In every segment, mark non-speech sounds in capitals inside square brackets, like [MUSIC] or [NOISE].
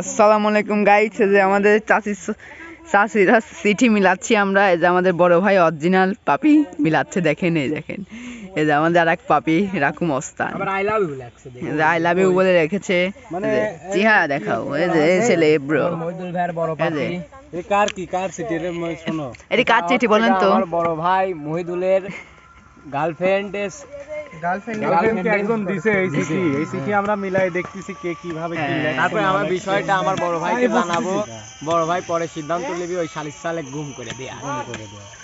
আসসালামু আলাইকুম গাইস যে আমাদের চাচি চাচিরা চিঠি মিলাচ্ছি আমরা। এই যে আমাদের বড় ভাই অরিজিনাল পাপি মিলাচ্ছে দেখেন এই দেখেন। এই যে আমাদের আর এক পাপি রাকু মস্তান আই লাভ ইউ বলে রেখেছে। মানে যে দেখাও এই যে এই ছেলে ব্রো কার কি কার সিটি রে শোনো? এটি কার চিঠি বলেন তো? আমার বড় ভাই মহিদুলের গার্লফ্রেন্ড গার্লফ্রেন্ড একজন দিছে এই চিঠি এই চিঠি আমরা মিলাই দেখতেছি কে কীভাবে কি। লেখে। তারপরে আমার বিষয়টা আমার বড় ভাইকে জানাব। বড় ভাই পরে সিদ্ধান্ত নেবে ওই শালিশ সালে গুম করে দেয়া।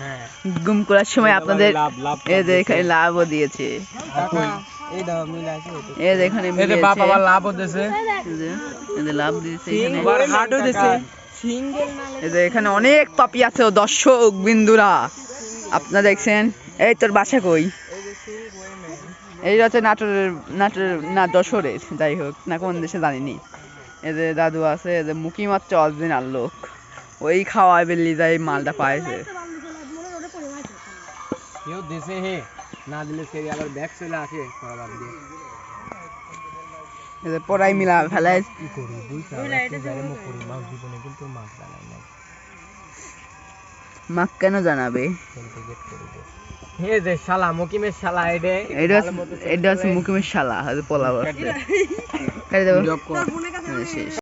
হ্যাঁ। গুম করার সময় আপনাদের লাভ লাভ এই যে এখানে লাভও দিয়েছে। এই দাও মিলাছে এই যে এখানে এই যে বাপ আবার লাভ হতেছে এই যে লাভ দিয়েছে এখানে। আবার হার্টও দিছে এই যে এখানে অনেক পাপি আছে দর্শক বিন্দুরা। আপনারা দেখছেন এই তোর বাসা কই? এই হচ্ছে নাটোরের নাটোরের না যশোরের যাই হোক না কোন দেশে জানিনি। এই যে দাদু আছে এই যে মুখি মাত্র অরিজিনাল লোক। ওই খাওয়ায় বেলি যায় মালটা পাইছে। কেউ দেশে হে না দিলে সে আবার ব্যাগ চলে আসে বাদ দিয়ে এই যে পড়াই মিলা ফেলায়। কি করি মাছ জীবনে কিন্তু মাছ জানাই না মাক কেন জানাবে? হে যে শালা মুকিমের শালা এডে এটা এটা হচ্ছে মুকিমের শালা হয়তো পোলা [LAUGHS] দেবো। জব কর। শেষ।